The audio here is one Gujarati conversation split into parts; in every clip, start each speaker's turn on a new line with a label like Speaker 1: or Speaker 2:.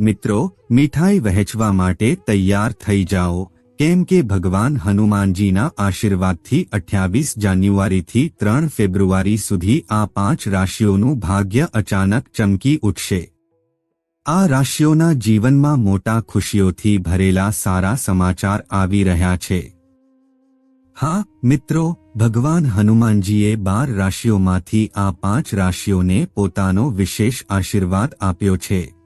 Speaker 1: મિત્રો, મીઠાઈ વહેંચવા માટે તૈયાર થઈ જાઓ. કેમ કે ભગવાન હનુમાનજીના આશીર્વાદથી અઠ્યાવીસ જાન્યુઆરીથી ત્રણ ફેબ્રુઆરી સુધી આ પાંચ રાશિઓનું ભાગ્ય અચાનક ચમકી ઉઠશે. આ રાશિઓના જીવનમાં મોટા ખુશીઓથી ભરેલા સારા સમાચાર આવી રહ્યા છે. હા, મિત્રો, ભગવાન હનુમાનજીએ બાર રાશિઓમાંથી આ પાંચ રાશિઓને પોતાનો વિશેષ આશીર્વાદ આપ્યો છે.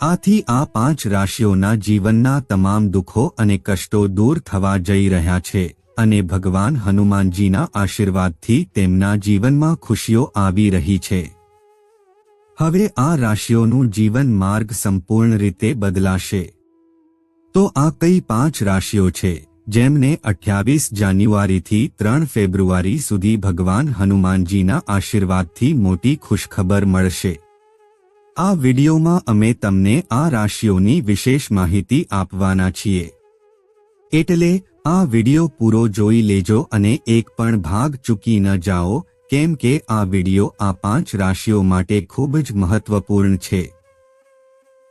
Speaker 1: આથી આ પાંચ રાશિઓના જીવનના તમામ દુઃખો અને કષ્ટો દૂર થવા જઈ રહ્યા છે અને ભગવાન હનુમાનજીના આશીર્વાદથી તેમના જીવનમાં ખુશીઓ આવી રહી છે. હવે આ રાશિઓનું જીવન માર્ગ સંપૂર્ણ રીતે બદલાશે. તો આ કઈ પાંચ રાશિઓ છે, જેમને અઠ્યાવીસ જાન્યુઆરીથી ત્રણ ફેબ્રુઆરી સુધી ભગવાન હનુમાનજીના આશીર્વાદથી મોટી ખુશખબર મળશે? આ વિડિયોમાં અમે તમને આ રાશિઓની વિશેષ માહિતી આપવાના છીએ. એટલે આ વીડિયો પૂરો જોઈ લેજો અને એક પણ ભાગ ચૂકી ન જાઓ, કેમ કે આ વિડિયો આ પાંચ રાશિઓ માટે ખૂબ જ મહત્વપૂર્ણ છે.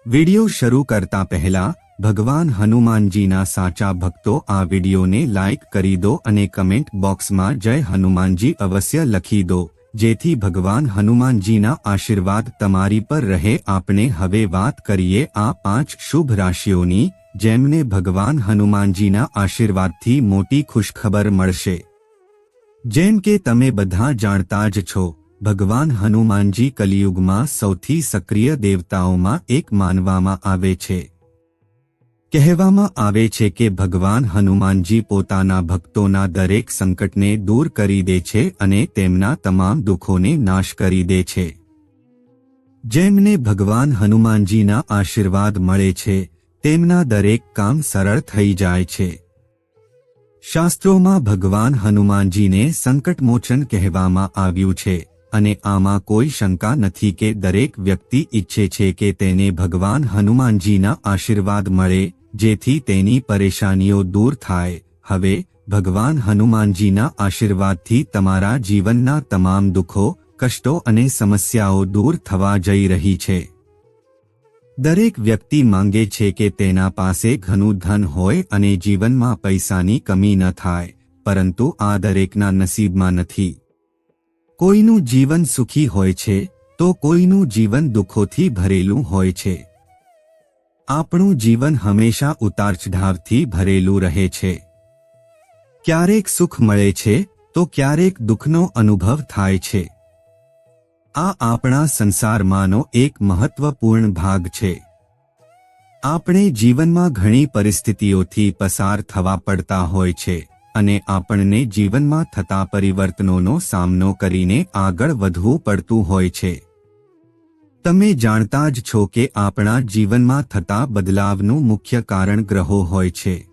Speaker 1: વિડિયો શરૂ કરતા પહેલા, ભગવાન હનુમાનજીના સાચા ભક્તો આ વિડિયોને લાઇક કરી દો અને કમેન્ટ બોક્સમાં જય હનુમાનજી અવશ્ય લખી દો. જેથી ભગવાન હનુમાનજીના આશીર્વાદ તમારી પર રહે. આપણે હવે વાત કરીએ આ પાંચ શુભ રાશિઓની, જેમને ભગવાન હનુમાનજીના આશીર્વાદથી મોટી ખુશખબર મળશે. જેમ કે તમે બધા જાણતા જ છો, ભગવાન હનુમાનજી કલિયુગમાં સૌથી સક્રિય દેવતાઓમાં એક માનવામાં આવે છે. કહેવામાં આવે છે કે ભગવાન હનુમાનજી પોતાના ભક્તોના દરેક સંકટને દૂર કરી દે છે અને તેમના તમામ દુઃખોને નાશ કરી દે છે. જેમને ભગવાન હનુમાનજીના આશીર્વાદ મળે છે, તેમના દરેક કામ સરળ થઈ જાય છે. શાસ્ત્રોમાં ભગવાન હનુમાનજીને સંકટમોચન કહેવામાં આવ્યું છે અને આમાં કોઈ શંકા નથી કે દરેક વ્યક્તિ ઈચ્છે છે કે તેને ભગવાન હનુમાનજીના આશીર્વાદ મળે જેથી તેની પરેશાનીઓ દૂર થાય. હવે, ભગવાન હનુમાનજીના આશીર્વાદથી તમારા જીવનના તમામ દુઃખો, કષ્ટો અને સમસ્યાઓ દૂર થવા જઈ રહી છે. દરેક વ્યક્તિ માંગે છે કે તેના પાસે ઘણું ધન હોય અને જીવનમાં પૈસાની કમી ન થાય, પરંતુ આ દરેકના નસીબમાં નથી. કોઈનું જીવન સુખી હોય છે, તો કોઈનું જીવન દુઃખોથી ભરેલું હોય છે. આપણું જીવન હંમેશા ઉતાર ચઢાવથી ભરેલું રહે છે. ક્યારેક સુખ મળે છે, તો ક્યારેક દુઃખનો અનુભવ થાય છે. આ આપણા સંસારમાંનો એક મહત્વપૂર્ણ ભાગ છે. આપણે જીવનમાં ઘણી પરિસ્થિતિઓથી પસાર થવા પડતા હોય છે અને આપણને જીવનમાં થતા પરિવર્તનોનો સામનો કરીને આગળ વધવું પડતું હોય છે. તમે જાણતા જ છો કે આપણા જીવનમાં થતા બદલાવનું મુખ્ય કારણ ગ્રહો હોય છે.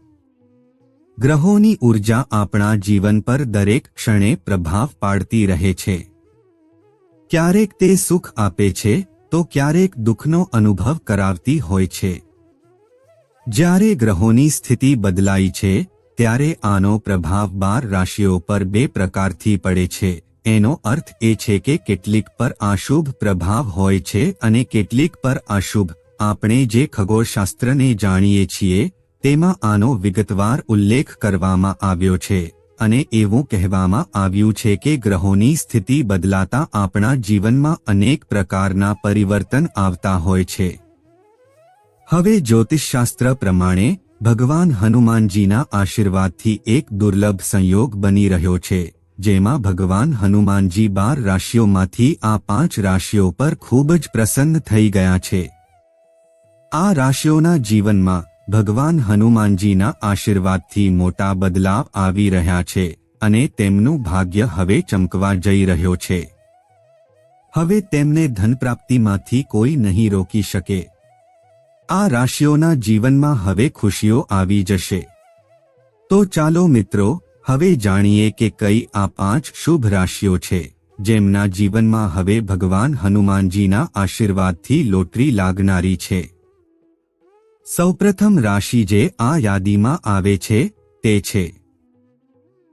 Speaker 1: ગ્રહોની ઊર્જા આપણા જીવન પર દરેક ક્ષણે પ્રભાવ પાડતી રહે છે. ક્યારેક તે સુખ આપે છે, તો ક્યારેક દુઃખનો અનુભવ કરાવતી હોય છે. જ્યારે ગ્રહોની સ્થિતિ બદલાઈ છે, ત્યારે આનો પ્રભાવ બાર રાશિઓ પર બે પ્રકારથી પડે છે. એનો અર્થ એ છે કે કેટલીક પર અશુભ પ્રભાવ હોય છે અને કેટલીક પર અશુભ. આપણે જે ખગોળશાસ્ત્રને જાણીએ છીએ, તેમાં આનો વિગતવાર ઉલ્લેખ કરવામાં આવ્યો છે અને એવું કહેવામાં આવ્યું છે કે ગ્રહોની સ્થિતિ બદલાતા આપણા જીવનમાં અનેક પ્રકારના પરિવર્તન આવતા હોય છે. હવે જ્યોતિષશાસ્ત્ર પ્રમાણે, ભગવાન હનુમાનજીના આશીર્વાદથી એક દુર્લભ સંયોગ બની રહ્યો છે. જેમાં ભગવાન હનુમાનજી બાર રાશિઓમાંથી આ પાંચ રાશિઓ પર ખૂબ જ પ્રસન્ન થઈ ગયા છે. આ રાશિઓના જીવનમાં ભગવાન હનુમાનજીના આશીર્વાદથી મોટા બદલાવ આવી રહ્યા છે અને તેમનું ભાગ્ય હવે ચમકવા જઈ રહ્યો છે. હવે તેમને ધનપ્રાપ્તિમાંથી કોઈ નહીં રોકી શકે. આ રાશિઓના જીવનમાં હવે ખુશીઓ આવી જશે. તો ચાલો મિત્રો હવે જાણીએ કે કઈ આ પાંચ શુભ રાશિઓ છે, જેમના જીવનમાં હવે ભગવાન હનુમાનજીના આશીર્વાદથી લોટરી લાગનારી છે. સૌપ્રથમ રાશિ જે આ યાદીમાં આવે છે, તે છે.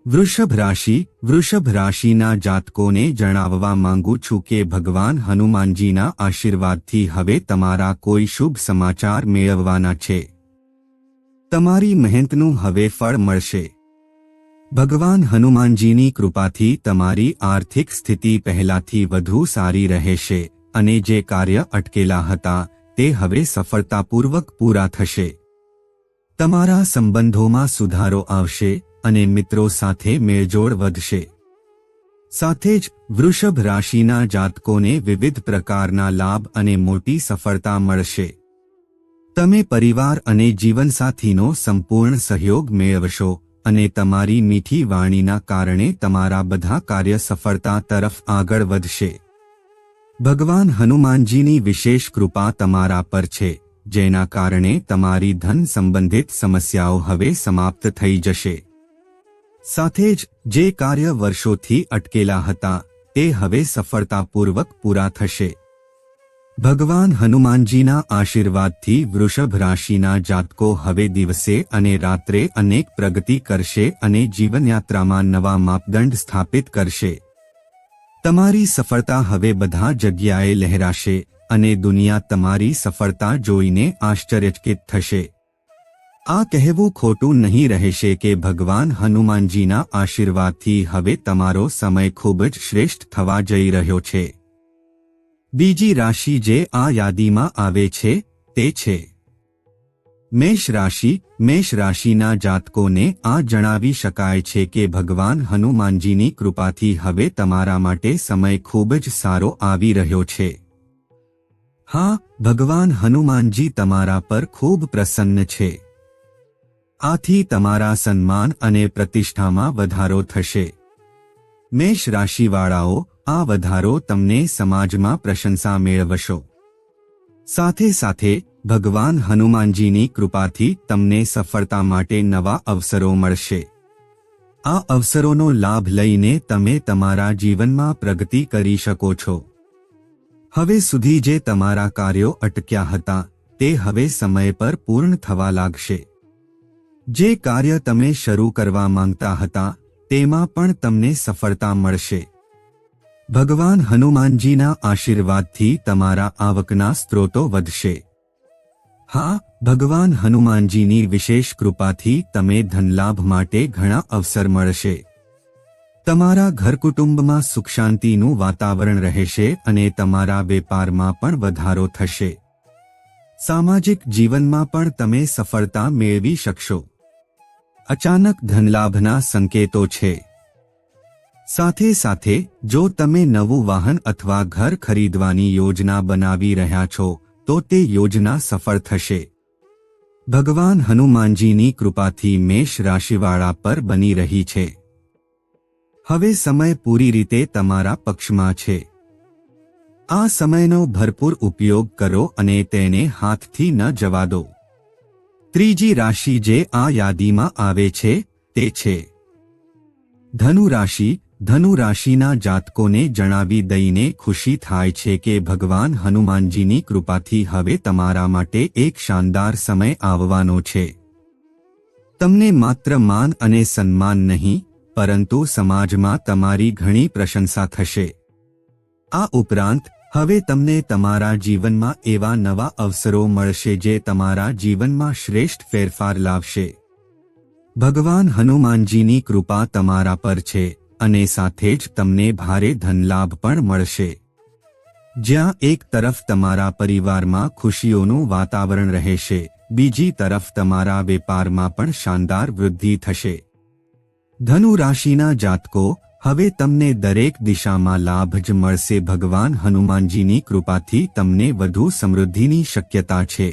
Speaker 1: વૃષભ રાશિ, વૃષભ રાશિના જાતકોને જણાવવા માંગુ છું કે ભગવાન હનુમાનજીના આશીર્વાદથી હવે તમારા કોઈ શુભ સમાચાર મેળવવાના છે. તમારી મહેનતનું હવે ફળ મળશે. ભગવાન હનુમાનજીની કૃપાથી તમારી આર્થિક સ્થિતિ પહેલાથી વધુ સારી રહેશે અને જે કાર્ય અટકેલા હતા તે હવે સફળતાપૂર્વક પૂરા થશે. તમારા સંબંધોમાં સુધારો આવશે અને મિત્રો સાથે મેળજોળ વધશે. સાથે જ વૃષભ રાશિના જાતકોને વિવિધ પ્રકારના લાભ અને મોટી સફળતા મળશે. તમે પરિવાર અને જીવનસાથીનો સંપૂર્ણ સહયોગ મેળવશો અને તમારી મીઠી વાણીના કારણે તમારા બધા કાર્ય સફળતા તરફ આગળ વધશે. ભગવાન હનુમાનજીની વિશેષ કૃપા તમારા પર છે, જેના કારણે તમારી ધન સંબંધિત સમસ્યાઓ હવે સમાપ્ત થઈ જશે. સાથે જ, જે કાર્ય વર્ષોથી અટકેલા હતા, તે હવે સફળતાપૂર્વક પૂરા થશે. ભગવાન હનુમાનજીના આશીર્વાદથી વૃષભ રાશિના જાતકો હવે દિવસે અને રાત્રે અનેક પ્રગતિ કરશે અને જીવનયાત્રામાં નવા માપદંડ સ્થાપિત કરશે. તમારી સફળતા હવે બધા જગ્યાએ લહેરાશે અને દુનિયા તમારી સફળતા જોઈને આશ્ચર્યચકિત થશે. આ કહેવું ખોટું નહીં રહેશે કે ભગવાન હનુમાનજીના આશીર્વાદથી હવે તમારો સમય ખૂબ જ શ્રેષ્ઠ થવા જઈ રહ્યો છે. બીજી રાશિ જે આ યાદીમાં આવે છે, તે છે. મેષ રાશિ, મેષ રાશિના જાતકોને આ જણાવી શકાય છે કે ભગવાન હનુમાનજીની કૃપાથી હવે તમારા માટે સમય ખૂબ જ સારો આવી રહ્યો છે. હા, ભગવાન હનુમાનજી તમારા પર ખૂબ પ્રસન્ન છે. આથી તમારા સન્માન અને પ્રતિષ્ઠામાં વધારો થશે. મેષ રાશિવાળાઓ આ વધારો તમને સમાજમાં પ્રશંસા મેળવશો. સાથે સાથે, ભગવાન હનુમાનજીની કૃપાથી તમને સફળતા માટે નવા અવસરો મળશે. આ અવસરોનો લાભ લઈને તમે તમારા જીવનમાં પ્રગતિ કરી શકો છો. હવે સુધી જે તમારા કાર્યો અટક્યા હતા, તે હવે સમય પર પૂર્ણ થવા લાગશે. જે કાર્ય તમે શરૂ કરવા માંગતા હતા, તેમાં પણ તમને સફળતા મળશે. ભગવાન હનુમાનજીના આશીર્વાદથી તમારા આવકના સ્ત્રોતો વધશે. હા, ભગવાન હનુમાનજીની વિશેષ કૃપાથી તમે ધનલાભ માટે ઘણા અવસર મળશે. તમારા ઘરકુટુંબમાં સુખ શાંતિનું વાતાવરણ રહેશે અને તમારા વેપારમાં પણ વધારો થશે. સામાજિક જીવનમાં પણ તમે સફળતા મેળવી શકશો. અચાનક ધનલાભના સંકેતો છે. સાથે સાથે જો તમે નવું વાહન અથવા ઘર ખરીદવાની યોજના બનાવી રહ્યા છો, તો તે યોજના સફળ થશે. ભગવાન હનુમાનજીની કૃપાથી મેષ રાશિવાળા પર બની રહી છે. હવે સમય પૂરી રીતે તમારા પક્ષમાં છે. આ સમયનો ભરપૂર ઉપયોગ કરો અને તેને હાથથી ન જવા દો. ત્રીજી રાશિ જે આ યાદીમાં આવે છે, તે છે. ધનુ રાશિ ધનુ રાશિના જાતકોને જણાવી દઈને ખુશી થાય છે કે ભગવાન હનુમાનજીની કૃપાથી હવે તમારા માટે એક શાનદાર સમય આવવાનો છે. તમને માત્ર માન અને સન્માન નહીં, પરંતુ સમાજમાં તમારી ઘણી પ્રશંસા થશે. આ ઉપરાંત, હવે તમને તમારા જીવનમાં એવા નવા અવસરો મળશે જે તમારા જીવનમાં શ્રેષ્ઠ ફેરફાર લાવશે. ભગવાન હનુમાનજીની કૃપા તમારા પર છે. અને સાથે જ તમને ભારે ધનલાભ પણ મળશે. જ્યાં એક તરફ તમારા પરિવારમાં ખુશીઓનું વાતાવરણ રહેશે, બીજી તરફ તમારા વેપારમાં પણ શાનદાર વૃદ્ધિ થશે. ધનુ રાશિના જાતકો, હવે તમને દરેક દિશામાં લાભ જ મળશે. ભગવાન હનુમાનજીની કૃપાથી તમને વધુ સમૃદ્ધિની શક્યતા છે.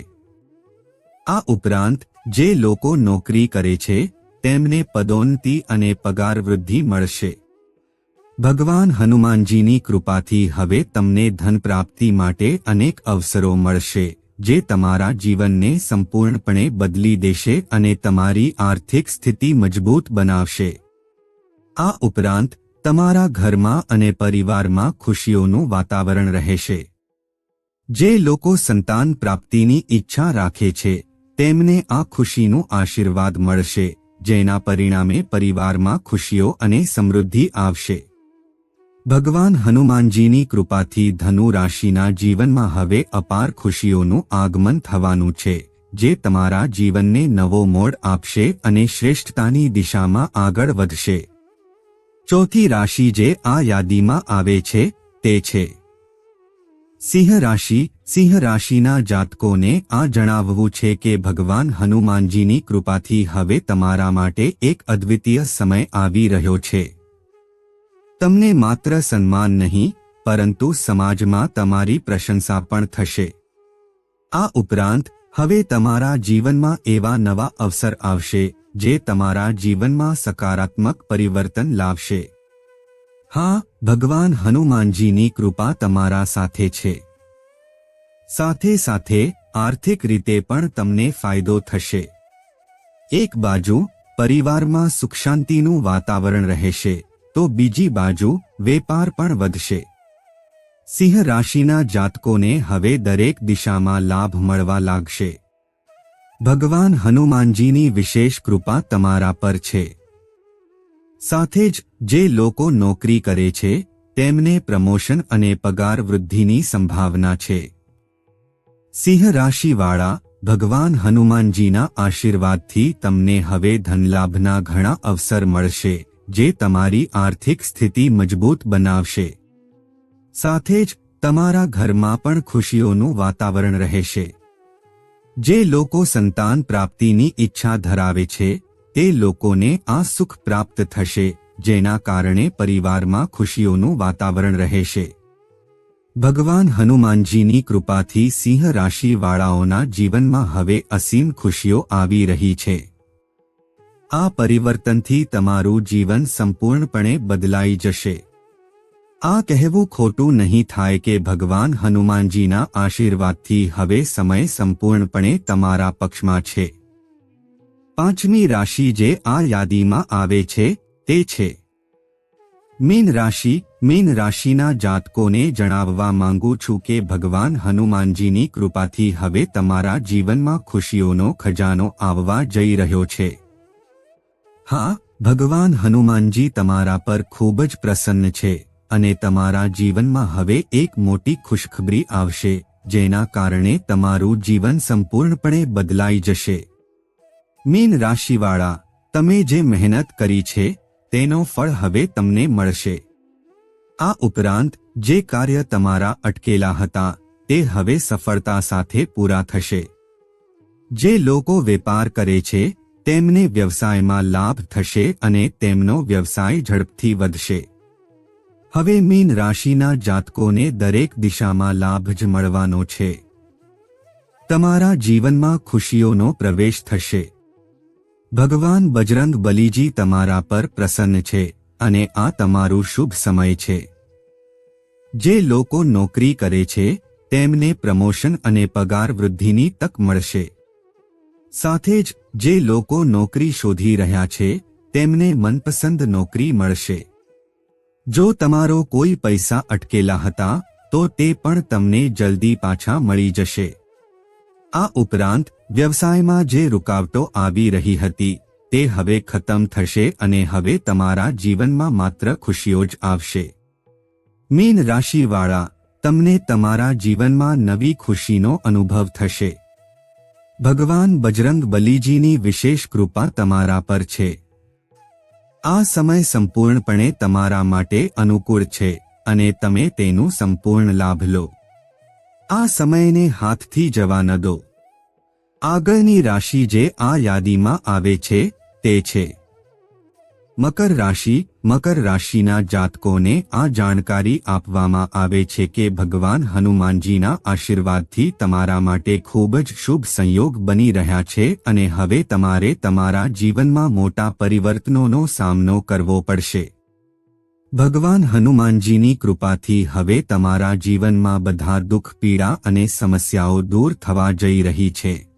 Speaker 1: આ ઉપરાંત, જે લોકો નોકરી કરે છે તેમને પદોન્નતિ અને પગાર વૃદ્ધિ મળશે. ભગવાન હનુમાનજીની કૃપાથી હવે તમને ધન પ્રાપ્તિ માટે અનેક અવસરો મળશે, જે તમારા જીવનને સંપૂર્ણપણે બદલી દેશે અને તમારી આર્થિક સ્થિતિ મજબૂત બનાવશે. આ ઉપરાંત, તમારા ઘરમાં અને પરિવારમાં ખુશીઓનું વાતાવરણ રહેશે. જે લોકો સંતાન પ્રાપ્તિની ઈચ્છા રાખે છે, તેમને આ ખુશીનું આશીર્વાદ મળશે. જેના પરિણામે પરિવારમાં ખુશીઓ અને સમૃદ્ધિ આવશે. ભગવાન હનુમાનજીની કૃપાથી ધનુ રાશિના જીવનમાં હવે અપાર ખુશીઓનું આગમન થવાનું છે, જે તમારા જીવનને નવો મોડ આપશે અને શ્રેષ્ઠતાની દિશામાં આગળ વધશે. ચોથી રાશિ જે આ યાદીમાં આવે છે, તે છે. સિંહ રાશિ, સિંહ રાશિના જાતકોને આ જણાવવું છે કે ભગવાન હનુમાનજીની કૃપાથી હવે તમારા માટે એક અદ્વિતીય સમય આવી રહ્યો છે. તમને માત્ર સન્માન નહીં, પરંતુ સમાજમાં તમારી પ્રશંસા પણ થશે. આ ઉપરાંત, હવે તમારા જીવનમાં એવા નવા અવસર આવશે, જે તમારા જીવનમાં સકારાત્મક પરિવર્તન લાવશે. હા, ભગવાન હનુમાનજીની કૃપા તમારા સાથે છે. સાથે સાથે, આર્થિક રીતે પણ તમને ફાયદો થશે. એક બાજુ, પરિવારમાં સુખ શાંતિનું વાતાવરણ રહેશે, તો બીજી બાજુ, વેપાર પણ વધશે. સિંહ રાશિના જાતકોને હવે દરેક દિશામાં લાભ મળવા લાગશે. ભગવાન હનુમાનજીની વિશેષ કૃપા તમારા પર છે. સાથે જ જે લોકો નોકરી કરે છે, તેમને પ્રમોશન અને પગાર વૃદ્ધિની સંભાવના છે. સિંહ રાશિવાળા, ભગવાન હનુમાનજીના આશીર્વાદથી તમને હવે ધનલાભના ઘણા અવસર મળશે, જે તમારી આર્થિક સ્થિતિ મજબૂત બનાવશે. સાથે જ, તમારા ઘરમાં પણ ખુશીઓનું વાતાવરણ રહેશે. જે લોકો સંતાન પ્રાપ્તિની ઈચ્છા ધરાવે છે, તે લોકોને આ સુખ પ્રાપ્ત થશે. જેના કારણે પરિવારમાં ખુશીઓનું વાતાવરણ રહેશે. ભગવાન હનુમાનજીની કૃપાથી સિંહ રાશિવાળાઓના જીવનમાં હવે અસીમ ખુશીઓ આવી રહી છે. આ પરિવર્તનથી તમારું જીવન સંપૂર્ણપણે બદલાઈ જશે. આ કહેવું ખોટું નહીં થાય કે ભગવાન હનુમાનજીના આશીર્વાદથી હવે સમય સંપૂર્ણપણે તમારા પક્ષમાં છે. પાંચમી રાશિ જે આ યાદીમાં આવે છે તે છે. મીન રાશિ, મીન રાશિના જાતકોને જણાવવા માંગુ છું કે ભગવાન હનુમાનજીની કૃપાથી હવે તમારા જીવનમાં ખુશીઓનો ખજાનો આવવા જઈ રહ્યો છે. હા, ભગવાન હનુમાનજી તમારા પર ખૂબ જ પ્રસન્ન છે અને તમારા જીવનમાં હવે એક મોટી ખુશખબરી આવશે, જેના કારણે તમારું જીવન સંપૂર્ણપણે બદલાઈ જશે. મીન રાશિવાળા, તમે જે મહેનત કરી છે તેનો ફળ હવે તમને મળશે. આ ઉપરાંત, જે કાર્ય તમારા અટકેલા હતા, તે હવે સફળતા સાથે પૂરા થશે. જે લોકો વેપાર કરે છે, તેમને વ્યવસાયમાં લાભ થશે અને તેમનો વ્યવસાય ઝડપથી વધશે. હવે મીન રાશિના જાતકોને દરેક દિશામાં લાભ જ મળવાનો છે. તમારા જીવનમાં ખુશીઓનો પ્રવેશ થશે. ભગવાન બજરંગ બલીજી તમારા પર પ્રસન્ન છે અને આ તમારું શુભ સમય છે. જે લોકો નોકરી કરે છે, તેમને પ્રમોશન અને પગાર વૃદ્ધિની તક મળશે. સાથે જ, જે લોકો નોકરી શોધી રહ્યા છે, તેમને મનપસંદ નોકરી મળશે. જો તમારો કોઈ પૈસા અટકેલા હતા, તો તે પણ તમને જલ્દી પાછા મળી જશે. આ ઉપરાંત વ્યવસાયમાં જે રૂકાવટો આવી રહી હતી, તે હવે ખતમ થશે અને હવે તમારા જીવનમાં માત્ર ખુશીઓ જ આવશે. મીન રાશિવાળા, તમને તમારા જીવનમાં નવી ખુશીનો અનુભવ થશે. ભગવાન બજરંગ બલીજીની વિશેષ કૃપા તમારા પર છે. આ સમય સંપૂર્ણપણે તમારા માટે અનુકૂળ છે અને તમે તેનું સંપૂર્ણ લાભ લો. આ સમયને હાથથી જવા ન દો. આગળની રાશિ જે આ યાદીમાં આવે છે, તે છે. મકર રાશિ, મકર રાશિના જાતકોને આ જાણકારી આપવામાં આવે છે કે ભગવાન હનુમાનજીના આશીર્વાદથી તમારા માટે ખૂબ જ શુભ સંયોગ બની રહ્યા છે અને હવે તમારે તમારા જીવનમાં મોટા પરિવર્તનોનો સામનો કરવો પડશે. ભગવાન હનુમાનજીની કૃપાથી હવે તમારા જીવનમાં બધા દુઃખ, પીડા અને સમસ્યાઓ દૂર થવા જઈ રહી છે.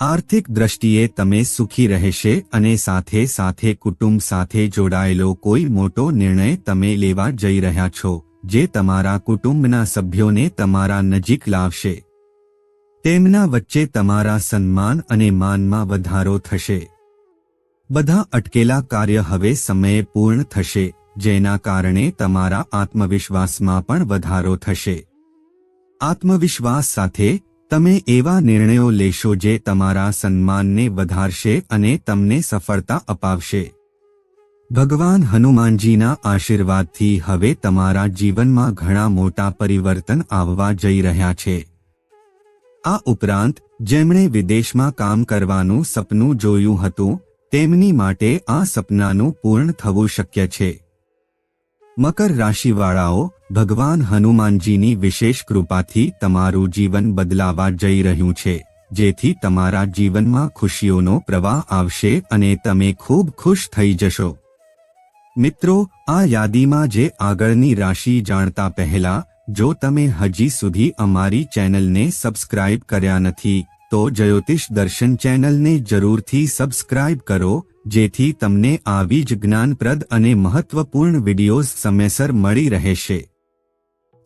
Speaker 1: આર્થિક દ્રષ્ટિએ તમે સુખી રહેશે અને સાથે સાથે કુટુંબ સાથે જોડાયેલો કોઈ મોટો નિર્ણય તમે લેવા જઈ રહ્યા છો, જે તમારા કુટુંબના સભ્યોને તમારા નજીક લાવશે. તેમના વચ્ચે તમારા સન્માન અને માનમાં વધારો થશે. બધા અટકેલા કાર્ય હવે સમયે પૂર્ણ થશે, જેના કારણે તમારા આત્મવિશ્વાસમાં પણ વધારો થશે. આત્મવિશ્વાસ સાથે તમે એવા નિર્ણયો લેશો જે તમારા સન્માનને વધારશે અને તમને સફળતા અપાવશે. ભગવાન હનુમાનજીના આશીર્વાદથી હવે તમારા જીવનમાં ઘણા મોટા પરિવર્તન આવવા જઈ રહ્યા છે. આ ઉપરાંત, જેમણે વિદેશમાં કામ કરવાનું સપનું જોયું હતું, તેમની માટે આ સપનાનું પૂર્ણ થવું શક્ય છે. મકર રાશિવાળાઓ, ભગવાન હનુમાનજીની વિશેષ કૃપાથી તમારું જીવન બદલાવા જઈ રહ્યું છે, જેથી તમારા જીવનમાં ખુશીઓનો પ્રવાહ આવશે અને તમે ખૂબ ખુશ થઈ જશો. મિત્રો, આ યાદીમાં જે આગળની રાશિ જાણતા પહેલા, જો તમે હજી સુધી અમારી ચેનલને સબસ્ક્રાઇબ કર્યા નથી તો જ્યોતિષ દર્શન ચેનલને જરૂરથી સબસ્ક્રાઇબ કરો, જેથી તમને આવી જ જ્ઞાનપ્રદ અને મહત્વપૂર્ણ વિડિયોઝ સમયસર મળી રહેશે.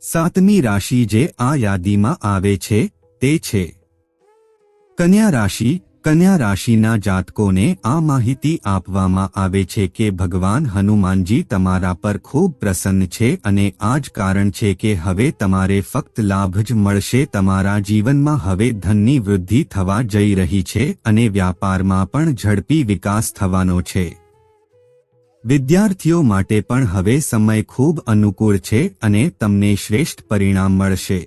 Speaker 1: સાતમી રાશિ જે આ યાદીમાં આવે છે, તે છે. કન્યા રાશિ કન્યા રાશિના જાતકોને આ માહિતી આપવામાં આવે છે કે ભગવાન હનુમાનજી તમારા પર ખૂબ પ્રસન્ન છે અને આ જ કારણ છે કે હવે તમારે ફક્ત લાભ જ મળશે. તમારા જીવનમાં હવે ધનની વૃદ્ધિ થવા જઈ રહી છે અને વ્યાપારમાં પણ ઝડપી વિકાસ થવાનો છે. વિદ્યાર્થીઓ માટે પણ હવે સમય ખૂબ અનુકૂળ છે અને તમને શ્રેષ્ઠ પરિણામ મળશે.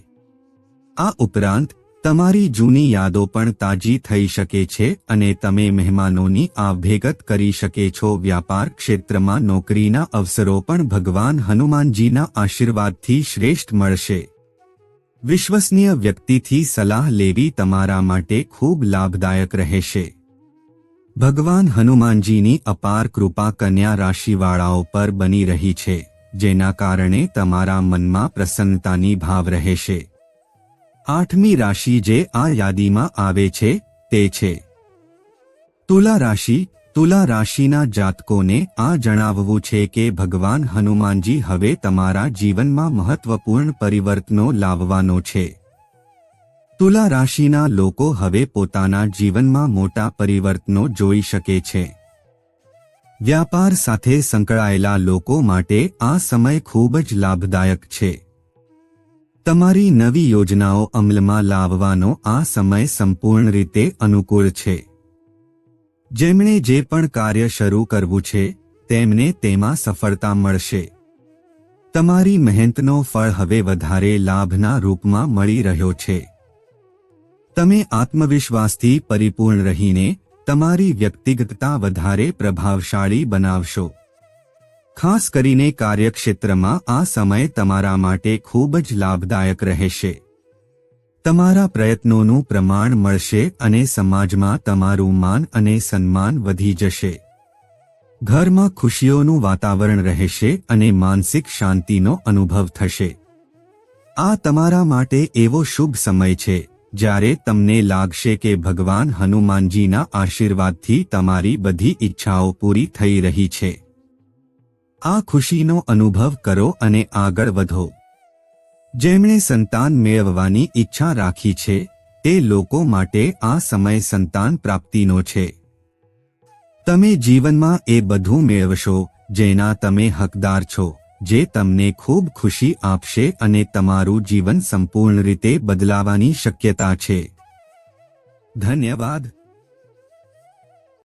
Speaker 1: આ ઉપરાંત તમારી જૂની યાદો પણ તાજી થઈ શકે છે અને તમે મહેમાનોની આવભેગત કરી શકે છો. વ્યાપાર ક્ષેત્રમાં નોકરીના અવસરો પણ ભગવાન હનુમાનજીના આશીર્વાદથી શ્રેષ્ઠ મળશે. વિશ્વસનીય વ્યક્તિથી સલાહ લેવી તમારા માટે ખૂબ લાભદાયક રહેશે. ભગવાન હનુમાનજીની અપાર કૃપા કન્યા રાશિવાળાઓ પર બની રહી છે, જેના કારણે તમારા મનમાં પ્રસન્નતાની ભાવ રહેશે. આઠમી રાશિ જે આ યાદીમાં આવે છે, તે છે. તુલા રાશિ, તુલા રાશિના જાતકોને આ જણાવવું છે કે ભગવાન હનુમાનજી હવે તમારા જીવનમાં મહત્વપૂર્ણ પરિવર્તનો લાવવાનો છે. તુલા રાશિના લોકો હવે પોતાના જીવનમાં મોટા પરિવર્તનો જોઈ શકે છે. વ્યાપાર સાથે સંકળાયેલા લોકો માટે આ સમય ખૂબ જ લાભદાયક છે. તમારી નવી યોજનાઓ અમલમાં લાવવાનો આ સમય સંપૂર્ણ રીતે અનુકૂળ છે. જેમણે જે પણ કાર્ય શરૂ કરવું છે, તેમને તેમાં સફળતા મળશે. તમારી મહેનતનો ફળ હવે વધારે લાભના રૂપમાં મળી રહ્યો છે. તમે આત્મવિશ્વાસથી પરિપૂર્ણ રહીને તમારી વ્યક્તિગતતા વધારે પ્રભાવશાળી બનાવશો. ખાસ કરીને કાર્યક્ષેત્રમાં આ સમય તમારા માટે ખૂબ જ લાભદાયક રહેશે. તમારા પ્રયત્નોનું પ્રમાણ મળશે અને સમાજમાં તમારું માન અને સન્માન વધી જશે. ઘરમાં ખુશીઓનું વાતાવરણ રહેશે અને માનસિક શાંતિનો અનુભવ થશે. આ તમારા માટે એવો શુભ સમય છે, જ્યારે તમને લાગશે કે ભગવાન હનુમાનજીના આશીર્વાદથી તમારી બધી ઈચ્છાઓ પૂરી થઈ રહી છે. આ ખુશીનો અનુભવ કરો અને આગળ વધો. જેમણે સંતાન મેળવવાની ઈચ્છા રાખી છે, તે લોકો માટે આ સમય સંતાન પ્રાપ્તિનો છે. તમે જીવનમાં એ બધું મેળવશો, જેના તમે હકદાર છો, જે તમને ખૂબ ખુશી આપશે અને તમારું જીવન સંપૂર્ણ રીતે બદલાવાની શક્યતા છે. ધન્યવાદ.